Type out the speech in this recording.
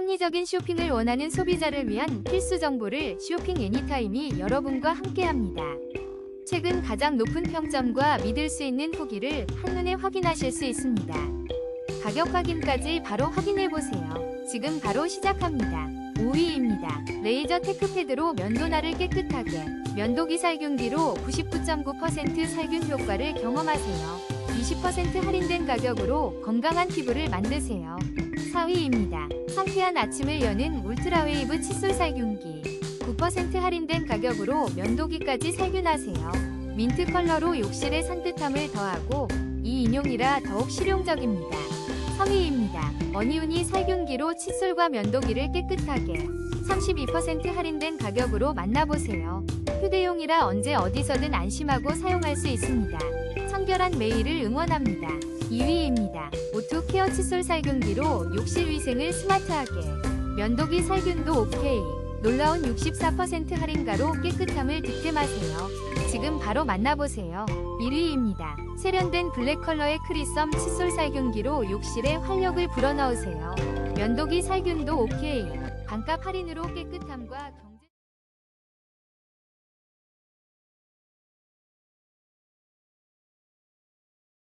합리적인 쇼핑을 원하는 소비자를 위한 필수 정보를 쇼핑 애니타임이 여러분과 함께합니다. 최근 가장 높은 평점과 믿을 수 있는 후기를 한눈에 확인하실 수 있습니다. 가격 확인까지 바로 확인해 보세요. 지금 바로 시작합니다. 5위입니다. 레이저 테크패드로 면도날을 깨끗하게 면도기 살균기로 99.9% 살균 효과를 경험하세요. 20% 할인된 가격으로 건강한 피부를 만드세요. 4위입니다. 상쾌한 아침을 여는 울트라웨이브 칫솔 살균기 9% 할인된 가격으로 면도기까지 살균하세요. 민트 컬러로 욕실의 산뜻함을 더하고 이 인용이라 더욱 실용적입니다. 3위입니다. 어니운이 살균기로 칫솔과 면도기를 깨끗하게 32% 할인된 가격으로 만나보세요. 휴대용이라 언제 어디서든 안심하고 사용할 수 있습니다. 청결한 매일을 응원합니다. 2위입니다. 칫솔 살균기로 욕실 위생을 스마트하게 면도기 살균도 오케이 놀라운 64% 할인가로 깨끗함을 득템하세요. 지금 바로 만나보세요. 1위입니다. 세련된 블랙 컬러의 크리썸 칫솔 살균기로 욕실에 활력을 불어넣으세요. 면도기 살균도 오케이. 반값 할인으로 깨끗함과 경...